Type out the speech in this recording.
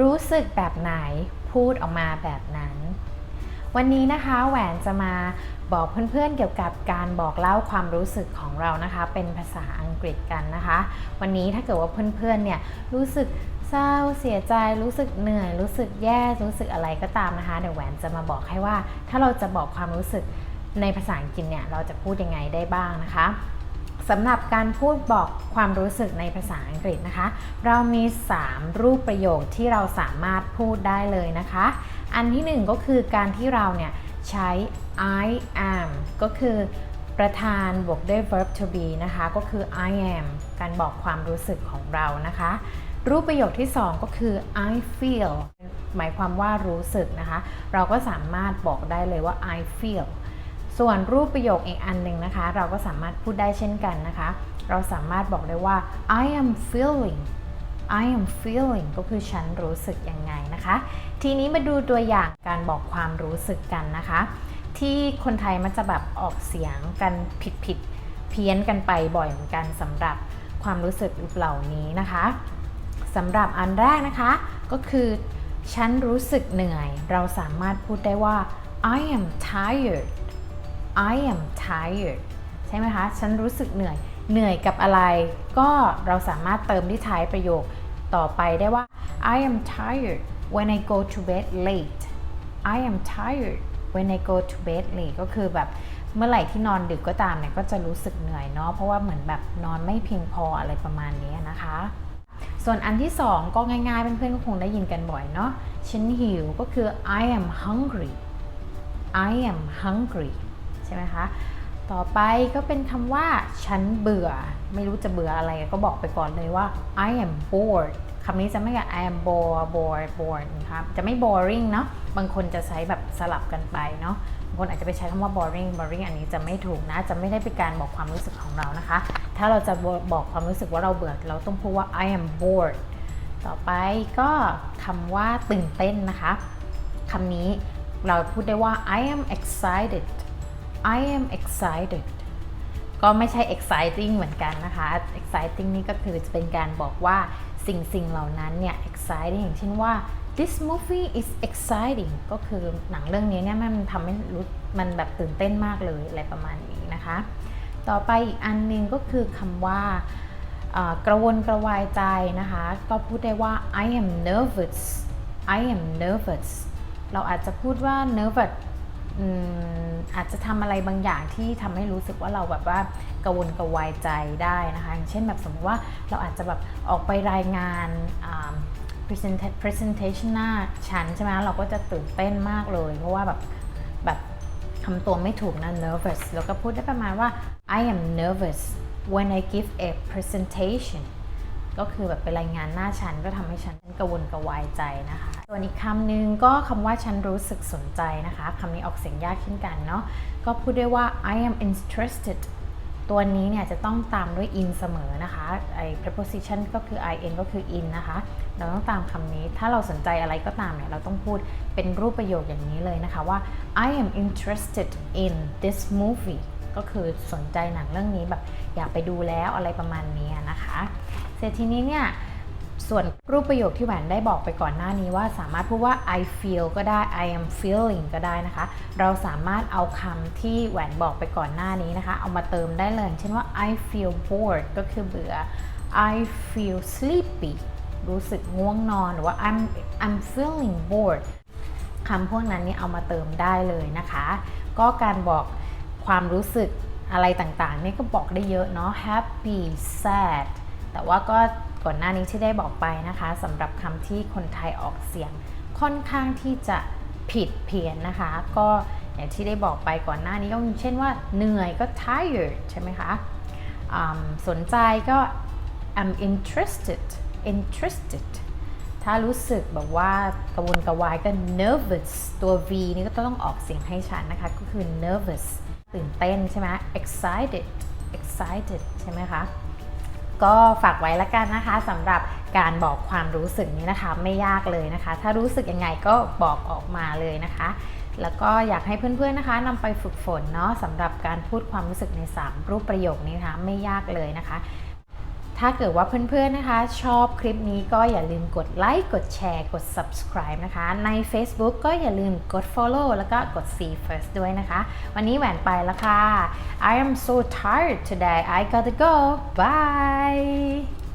รู้สึกแบบไหนพูดออกมาแบบนั้น วันนี้นะคะแหวนจะมาบอกเพื่อนๆเกี่ยวกับการบอกเล่าความรู้สึกของเรานะคะ เป็นภาษาอังกฤษกันนะคะ วันนี้ถ้าเกิดว่าเพื่อนๆเนี่ยรู้สึกเศร้าเสียใจรู้สึกเหนื่อย รู้สึกแย่รู้สึกอะไรก็ตามนะคะเดี๋ยวแหวนจะมาบอกให้ว่า ถ้าเราจะบอกความรู้สึกในภาษาอังกฤษเนี่ยเราจะพูดยังไงได้บ้างนะคะ สำหรับการพูดบอกความรู้สึกในภาษาอังกฤษนะคะ เรามี 3 รูปประโยคที่เราสามารถพูดได้เลยนะคะ อันที่หนึ่งก็คือการที่เราเนี่ยใช้ I am ก็คือประธานบวกด้วย verb to be นะคะ ก็คือ I am การบอกความรู้สึกของเรานะคะ รูปประโยคที่ 2 ก็คือ I feel หมายความว่ารู้สึกนะคะ เราก็สามารถบอกได้เลยว่า I feel ส่วนรูปประโยคอีกอันหนึ่งนะคะ เราก็สามารถพูดได้เช่นกันนะคะ เราสามารถบอกได้ว่า I am feeling I am feeling ก็คือฉันรู้สึกยังไงนะคะ ทีนี้มาดูตัวอย่างการบอกความรู้สึกกันนะคะ ที่คนไทยมันจะแบบออกเสียงกันผิดผิดเพี้ยนกันไปบ่อยเหมือนกันสำหรับความรู้สึกเหล่านี้นะคะสำหรับอันแรกนะคะ ก็คือฉันรู้สึกเหนื่อย เราสามารถพูดได้ว่า I am tired I am tired ใช่ไหมคะ ฉันรู้สึกเหนื่อย เหนื่อยกับอะไร ก็เราสามารถเติมที่ท้ายประโยคต่อไปได้ว่า I am tired when I go to bed late I am tired when I go to bed late ก็คือแบบเมื่อไหร่ที่นอนดึกก็ตามเนี่ยก็จะรู้สึกเหนื่อยเนาะเพราะว่าเหมือนแบบนอนไม่เพียงพออะไรประมาณนี้นะคะ ส่วนอันที่สองก็ง่ายๆ เพื่อนๆก็คงได้ยินกันบ่อยเนาะฉันหิวก็คือ I am hungry I am hungry ใช่ไหมคะ ต่อไปก็เป็นคำว่าฉันเบื่อ ไม่รู้จะเบื่ออะไรก็บอกไปก่อนเลยว่า I am bored คำนี้จะไม่กับ I am bored bored bored นะครับจะไม่ boring เนาะบางคนจะใช้แบบสลับกันไปเนาะบางคนอาจจะไปใช้คำว่า boring boring อันนี้จะไม่ถูกนะ จะไม่ได้เป็นการบอกความรู้สึกของเรานะคะ ถ้าเราจะบอกความรู้สึกว่าเราเบื่อเราต้องพูดว่า I am bored ต่อไปก็คำว่าตื่นเต้นนะคะคำนี้เราพูดได้ว่า I am excited I am excited ก็ไม่ใช่ exciting เหมือนกันนะคะ exciting นี่ก็คือจะเป็นการบอกว่าสิ่งสิ่งเหล่านั้นเนี่ย exciting อย่างเช่นว่า this movie is exciting ก็คือหนังเรื่องนี้เนี่ยมันทำให้รู้มันแบบตื่นเต้นมากเลยอะไรประมาณนี้นะคะ ต่อไปอีกอันหนึงก็คือคำว่ากระวนกระวายใจนะคะ ก็พูดได้ว่า I am nervous I am nervous เราอาจจะพูดว่า nervous อาจจะทำอะไรบางอย่างที่ทำให้รู้สึกว่าเราแบบว่ากระวนกระวายใจได้นะคะอย่างเช่นแบบสมมติว่าเราอาจจะแบบออกไปรายงาน presentation หน้าชั้นใช่ไหมเราก็จะตื่นเต้นมากเลย เพราะว่าแบบแบบทำตัวไม่ถูกนะ nervous แล้วก็พูดได้ประมาณว่า I am nervous when I give a presentation ก็คือแบบไปรายงานหน้าชั้นก็ทำให้ฉันกระวนกระวายใจนะคะ ส่วนอีกคำหนึ่งก็คำว่าฉันรู้สึกสนใจนะคะคำนี้ออกเสียงยากเช่นกันเนาะก็พูดได้ว่า I am interested ตัวนี้เนี่ยจะต้องตามด้วย in เสมอนะคะไอ preposition ก็คือ in ก็คือ in นะคะ เราต้องตามคำนี้ ถ้าเราสนใจอะไรก็ตามเนี่ย เราต้องพูดเป็นรูปประโยคอย่างนี้เลยนะคะว่า I am interested in this movie ก็คือสนใจหนังเรื่องนี้แบบอยากไปดูแล้วอะไรประมาณนี้นะคะ เสร็จทีนี้เนี่ย ส่วนรูปประโยคที่แหวนได้บอกไปก่อนหน้านี้ว่าสามารถพูดว่า I feel ก็ได้ I am feeling ก็ได้นะคะ เราสามารถเอาคำที่แหวนบอกไปก่อนหน้านี้นะคะ เอามาเติมได้เลย เช่นว่า I feel bored ก็คือเบื่อ I feel sleepy รู้สึกง่วงนอนหรือว่า I'm I'm feeling bored คำพวกนั้นนี่เอามาเติมได้เลยนะคะ ก็การบอกความรู้สึกอะไรต่างๆนี่ก็บอกได้เยอะเนาะ happy sad แต่ว่าก็ ก่อนหน้านี้ที่ได้บอกไปนะคะสำหรับคำที่คนไทยออกเสียงค่อนข้างที่จะผิดเพี้ยนนะคะ ก็อย่างที่ได้บอกไปก่อนหน้านี้ก็เช่นว่าเหนื่อยก็ tired ใช่ไหมคะสนใจก็ I'm interested interested ถ้ารู้สึกแบบว่ากระวนกระวายก็ nervous ตัว V นี่ก็ต้องออกเสียงให้ชัดนะคะ ก็คือ nervous ตื่นเต้นใช่ไหม excited excited ใช่ไหมคะ ก็ฝากไว้ละกันนะคะสำหรับการบอกความรู้สึกนี้นะคะ ไม่ยากเลยนะคะ ถ้ารู้สึกยังไงก็บอกออกมาเลยนะคะ แล้วก็อยากให้เพื่อนๆนะคะนำไปฝึกฝนเนาะสำหรับการพูดความรู้สึกใน 3 รูปประโยคนี้นะคะไม่ยากเลยนะคะ ถ้าเกิดว่าเพื่อนๆนะคะ ชอบคลิปนี้ก็อย่าลืมกดไลค์ กดแชร์ กด subscribe นะคะ ใน Facebook ก็อย่าลืมกด follow แล้วก็กด see first ด้วยนะคะ วันนี้แหวนไปแล้วค่ะ I am so tired today I gotta go bye